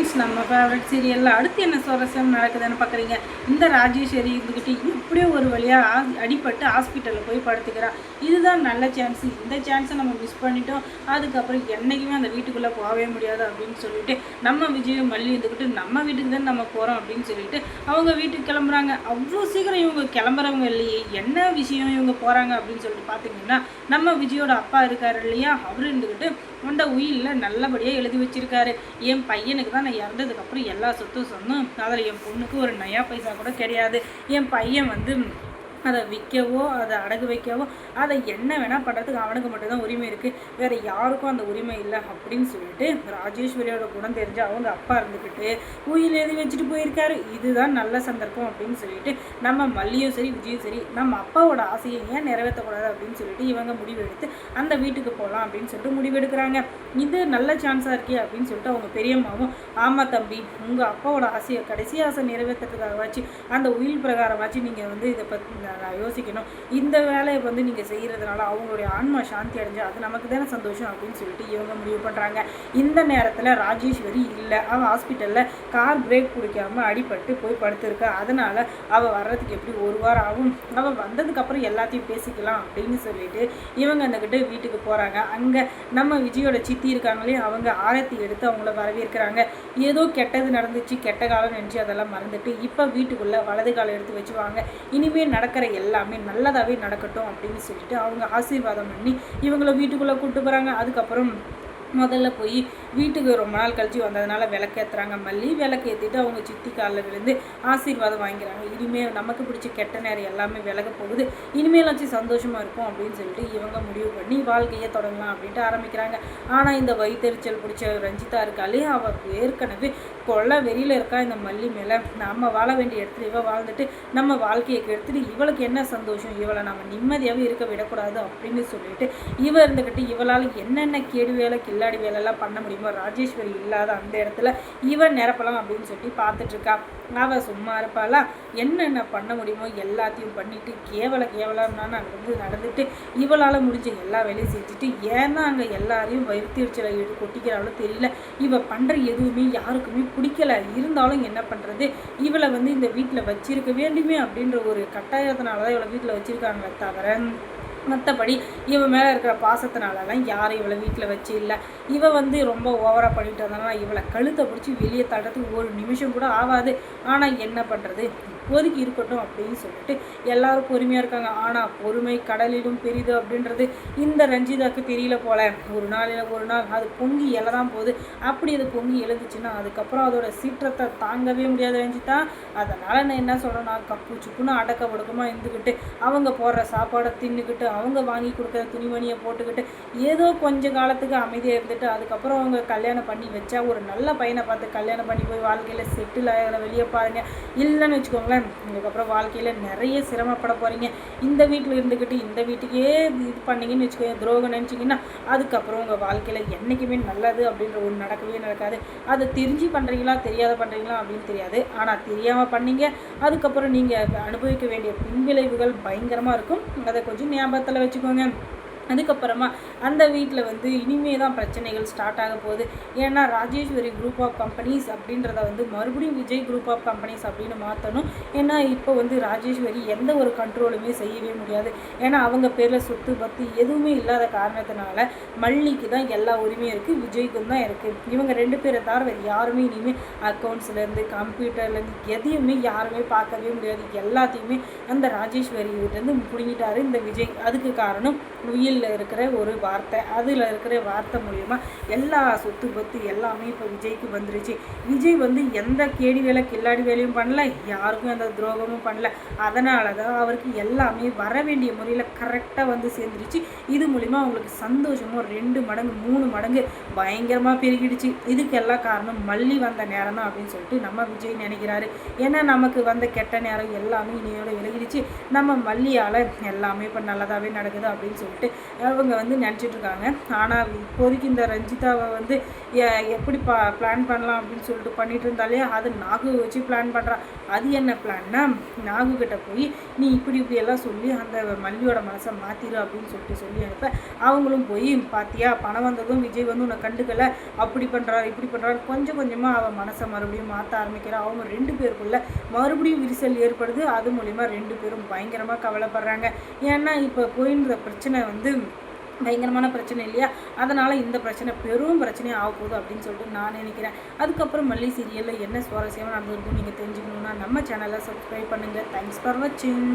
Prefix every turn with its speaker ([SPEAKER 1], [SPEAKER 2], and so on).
[SPEAKER 1] Friends நம்ம favourite சீரியலில் அடுத்து என்ன சுவாரஸ்யம் நடக்குதுன்னு பார்க்குறீங்க இந்த ராஜேஸ்வரி இருந்துக்கிட்டு இப்படியே ஒரு வழியாக அடிபட்டு ஹாஸ்பிட்டலில் போய் படுத்துக்கிறான் இதுதான் நல்ல சான்ஸ் இந்த சான்ஸை நம்ம மிஸ் பண்ணிட்டோம். அதுக்கப்புறம் என்றைக்குமே அந்த வீட்டுக்குள்ளே போகவே முடியாது அப்படின்னு சொல்லிட்டு நம்ம விஜயும் மல்லி இருந்துக்கிட்டு நம்ம வீட்டுக்கு தான் நம்ம போகிறோம் அப்படின்னு சொல்லிட்டு அவங்க வீட்டுக்கு கிளம்புறாங்க. அவ்வளோ சீக்கிரம் இவங்க கிளம்புறவங்க இல்லையே. என்ன விஷயம் இவங்க போகிறாங்க அப்படின்னு சொல்லிட்டு பார்த்தீங்கன்னா நம்ம விஜயோட அப்பா இருக்காரு இல்லையா? அவர் இருந்துக்கிட்டு உண்ட உயிலில் நல்லபடியாக எழுதி வச்சிருக்காரு. என் பையனுக்கு தான் நான் இறந்ததுக்கப்புறம் எல்லா சொத்தும் சொன்னோம். அதில் என் பொண்ணுக்கு ஒரு நயா பைசா கூட கிடையாது. என் பையன் வந்து அதை விற்கவோ அதை அடகு வைக்கவோ அதை என்ன வேணால் பண்ணுறதுக்கு அவனுக்கு மட்டும்தான் உரிமை இருக்குது வேறு யாருக்கும் அந்த உரிமை இல்லை அப்படின்னு சொல்லிட்டு ராஜேஸ்வரியோட குணம் தெரிஞ்சு அவங்க அப்பா இருந்துக்கிட்டு உயிர் எழுதி வச்சுட்டு போயிருக்காரு. இதுதான் நல்ல சந்தர்ப்பம் அப்படின்னு சொல்லிட்டு நம்ம மல்லியும் சரி விஜயும் சரி நம்ம அப்பாவோட ஆசையை ஏன் நிறைவேற்றக்கூடாது அப்படின்னு சொல்லிட்டு இவங்க முடிவெடுத்து அந்த வீட்டுக்கு போகலாம் அப்படின்னு சொல்லிட்டு முடிவெடுக்கிறாங்க இது நல்ல சான்ஸாக இருக்கே அப்படின்னு சொல்லிட்டு அவங்க பெரியம்மாவும் ஆமாம் தம்பி உங்கள் அப்பாவோட ஆசையை கடைசி ஆசை நிறைவேற்றுறதுக்காகவாச்சு அந்த உயில் பிரகாரமாச்சு நீங்கள் வந்து இதை பற்றி யோசிக்கணும். இந்த வேலையை வந்து நீங்கள் செய்கிறதுனால அவங்களுடைய ஆன்மா சாந்தி அடைஞ்சு அது நமக்கு தானே சந்தோஷம் அப்படின்னு சொல்லிட்டு இவங்க முடிவு பண்ணுறாங்க இந்த நேரத்தில் ராஜேஸ்வரி இல்லை. அவள் ஹாஸ்பிட்டலில் கார் பிரேக் பிடிக்காம அடிபட்டு போய் படுத்திருக்கா. அதனால் அவள் வர்றதுக்கு எப்படி ஒரு வாரம் ஆகும்? அவள் வந்ததுக்கப்புறம் எல்லாத்தையும் பேசிக்கலாம் அப்படின்னு சொல்லிட்டு இவங்க அந்தக்கிட்ட வீட்டுக்கு போகிறாங்க அங்கே நம்ம விஜயோட சித்தி இருக்காங்களே அவங்க ஆரத்தி எடுத்து அவங்கள வரவேற்கிறாங்க. ஏதோ கெட்டது நடந்துச்சு கெட்ட காலம் நினச்சி அதெல்லாம் மறந்துட்டு இப்போ வீட்டுக்குள்ளே வலது காலம் எடுத்து வச்சுவாங்க. இனிமேல் நடக்க நடக்கிற எல்லாமே நல்லதாகவே நடக்கட்டும் அப்படின்னு சொல்லிட்டு அவங்க ஆசீர்வாதம் பண்ணி இவங்களை வீட்டுக்குள்ளே கூப்பிட்டு போகிறாங்க அதுக்கப்புறம் முதல்ல போய் வீட்டுக்கு ரொம்ப நாள் கழிச்சு வந்ததுனால விளக்கேற்றுறாங்க மல்லி விளக்கேற்றிட்டு அவங்க சித்தி காலில் விழுந்து ஆசீர்வாதம் வாங்கிறாங்க இனிமேல் நமக்கு பிடிச்ச கெட்ட நேரம் எல்லாமே விலக போகுது. இனிமேல் வச்சு சந்தோஷமாக இருக்கும் அப்படின்னு சொல்லிட்டு இவங்க முடிவு பண்ணி வாழ்க்கையை தொடங்கலாம் அப்படின்ட்டு ஆரம்பிக்கிறாங்க. ஆனால் இந்த வயிற்றுச்சல் பிடிச்ச ரஞ்சிதா இருக்காளே அவள் ஏற்கனவே கொள்ள வெளியில் இருக்கா. இந்த மல்லி மேலே நம்ம வாழ வேண்டிய இடத்துல இவ வாழ்ந்துட்டு நம்ம வாழ்க்கையை கெடுத்துட்டு இவளுக்கு என்ன சந்தோஷம்? இவளை நம்ம நிம்மதியாகவே இருக்க விடக்கூடாது அப்படின்னு சொல்லிட்டு இவ இருந்துக்கிட்டு இவளால் என்னென்ன கேடு வேலை கில்லாடி வேலைலாம் பண்ண முடியுமோ? ராஜேஸ்வரி இல்லாத அந்த இடத்துல இவன் நிரப்பலாம் அப்படின்னு சொல்லி பார்த்துட்ருக்கா. அவள் சும்மா இருப்பாளா? என்னென்ன பண்ண முடியுமோ எல்லாத்தையும் பண்ணிட்டு கேவல கேவலம்னா நடந்து நடந்துட்டு இவளால் முடிஞ்ச எல்லா வேலையும் செஞ்சுட்டு ஏன்னா அங்கே எல்லாரையும் வயிற்றுச்சலை எடு கொட்டிக்கிறாளோ தெரியல. இவள் பண்ணுற எதுவுமே யாருக்குமே பிடிக்கல. இருந்தாலும் என்ன பண்ணுறது இவளை வந்து இந்த வீட்டில் வச்சிருக்க வேண்டுமே அப்படின்ற ஒரு கட்டாயத்தினால தான் இவளை வீட்டில் வச்சுருக்காங்களே தவிர மற்றபடி இவன் மேலே இருக்கிற பாசத்தினாலலாம் யாரும் இவளை வீட்டில் வச்சு இல்லை. இவன் வந்து ரொம்ப ஓவராக பண்ணிட்டு வந்தனால இவளை கழுத்தை பிடிச்சி வெளியே தடுறதுக்கு ஒரு நிமிஷம் கூட ஆகாது ஆனால் என்ன பண்ணுறது இப்போதைக்கு இருக்கட்டும் அப்படின்னு சொல்லிட்டு எல்லாரும் பொறுமையாக இருக்காங்க. ஆனால் பொறுமை கடலிலும் பெரிது அப்படின்றது இந்த ரஞ்சிதாக்கு தெரியல போல. ஒரு நாள் இல்லை ஒரு நாள். அது பொங்கி எழதான் போகுது. அப்படி அது பொங்கி எழுந்துச்சுன்னா அதுக்கப்புறம் அதோட சீற்றத்தை தாங்கவே முடியாது ரஞ்சிதா. அதனால் நான் என்ன சொல்கிறேன்னா கப்பு சுப்புன்னு அடக்க ஒடுக்கமாக இருந்துக்கிட்டு அவங்க போடுற சாப்பாடை தின்னுக்கிட்டு அவங்க வாங்கி கொடுக்குற துணிமணியை போட்டுக்கிட்டு ஏதோ கொஞ்ச காலத்துக்கு அமைதியாக இருந்துட்டு அதுக்கப்புறம் அவங்க கல்யாணம் பண்ணி வச்சா ஒரு நல்ல பையனை பார்த்து கல்யாணம் பண்ணி போய் வாழ்க்கையில் செட்டில் ஆகிற வெளியே பாருங்க. இல்லைன்னு வச்சுக்கோங்களேன். இதுக்கப்புறம் வாழ்க்கையில் நிறைய சிரமப்பட போகிறீங்க இந்த வீட்டில் இருந்துக்கிட்டு இந்த வீட்டுக்கே இது பண்ணீங்கன்னு வச்சுக்கோங்க துரோகம் நினச்சிங்கன்னா அதுக்கப்புறம் உங்கள் வாழ்க்கையில் என்றைக்குமே நல்லது அப்படின்ற ஒன்று நடக்கவே நடக்காது. அதை தெரிஞ்சு பண்ணுறீங்களா தெரியாத பண்ணுறீங்களா அப்படின்னு தெரியாது. ஆனால் தெரியாமல் பண்ணீங்க அதுக்கப்புறம் நீங்கள் அனுபவிக்க வேண்டிய பின்விளைவுகள் பயங்கரமாக இருக்கும். அதை கொஞ்சம் ஞாபகத்தில் வச்சுக்கோங்க. அதுக்கப்புறமா அந்த வீட்டில் வந்து இனிமே தான் பிரச்சனைகள் ஸ்டார்ட் ஆக போகுது. ஏன்னா ராஜேஸ்வரி குரூப் ஆஃப் கம்பெனிஸ் அப்படின்றத வந்து மறுபடியும் விஜய் குரூப் ஆஃப் கம்பெனிஸ் அப்படின்னு மாற்றணும் ஏன்னா இப்போ வந்து ராஜேஸ்வரி எந்த ஒரு கண்ட்ரோலுமே செய்யவே முடியாது. ஏன்னா அவங்க பேரில் சொத்து பத்து எதுவுமே இல்லாத காரணத்தினால மல்லிக்கு தான் எல்லா உரிமையும் இருக்குது விஜய்க்கும் தான் இருக்குது இவங்க ரெண்டு பேரை தவிர வேறு யாருமே இனிமேல் அக்கௌண்ட்ஸ்லேருந்து கம்ப்யூட்டர்லேருந்து எதையுமே யாருமே பார்க்கவே முடியாது. எல்லாத்தையுமே அந்த ராஜேஸ்வரிகிட்டேருந்து பிடுங்கிட்டாரு இந்த விஜய். அதுக்கு காரணம் உயிலில் இருக்கிற ஒரு வார்த்தை அதில் இருக்கிற வார்த்தை மூலிமா எல்லா சொத்து பத்து எல்லாமே இப்போ விஜய்க்கு வந்துருச்சு. விஜய் வந்து எந்த கேடி வேலை கில்லாடி வேலையும் பண்ணல யாருக்கும் எந்த துரோகமும் பண்ணல. அதனால தான் அவருக்கு எல்லாமே வர வேண்டிய முறையில் கரெக்டாக வந்து சேர்ந்துருச்சு. இது மூலிமா அவங்களுக்கு சந்தோஷமும் ரெண்டு மடங்கு மூணு மடங்கு பயங்கரமாக பெருகிடுச்சு. இதுக்கெல்லாம் காரணம் மல்லி வந்த நேரம் தான் அப்படின்னு சொல்லிட்டு நம்ம விஜய் நினைக்கிறாரு. ஏன்னா நமக்கு வந்த கெட்ட நேரம் எல்லாமே இனியோட விலகிடுச்சு. நம்ம மல்லியால் எல்லாமே இப்போ நல்லதாகவே நடக்குது அப்படின்னு சொல்லிட்டு அவங்க வந்து நினச்சி நடிச்சிட்டு இருக்காங்க ஆனால் இப்போதைக்கு இந்த ரஞ்சிதாவை வந்து எப்படி பா பிளான் பண்ணலாம் அப்படின்னு சொல்லிட்டு பண்ணிட்டு இருந்தாலே அது நாகு வச்சு பிளான் பண்ணுறான் அது என்ன பிளான்னா நாகு கிட்ட போய் நீ இப்படி இப்படி எல்லாம் சொல்லி அந்த மல்லியோட மனசை மாற்றிடு அப்படின்னு சொல்லிட்டு சொல்லி அனுப்ப. அவங்களும் போய் பார்த்தியா பணம் வந்ததும் விஜய் வந்து உன்னை கண்டுக்கல. அப்படி பண்ணுறாரு இப்படி பண்ணுறாரு கொஞ்சம் கொஞ்சமாக அவன் மனசை மறுபடியும் மாற்ற ஆரம்பிக்கிறா. அவங்க ரெண்டு பேருக்குள்ள மறுபடியும் விரிசல் ஏற்படுது. அது மூலிமா ரெண்டு பேரும் பயங்கரமாக கவலைப்படுறாங்க. ஏன்னா இப்போ போயின்ற பிரச்சனை வந்து பயங்கரமான பிரச்சனை இல்லையா? அதனால் இந்த பிரச்சனை பெரும் பிரச்சனையாக ஆக போகுது அப்படின்னு சொல்லிட்டு நான் நினைக்கிறேன். அதுக்கப்புறம் மல்லி சீரியலில் என்ன சுவாரஸ்யமாக நடந்திருக்கும் நீங்கள் தெரிஞ்சுக்கணுன்னா நம்ம சேனலை சப்ஸ்கிரைப் பண்ணுங்கள் தேங்க்ஸ் ஃபார் வாட்சிங்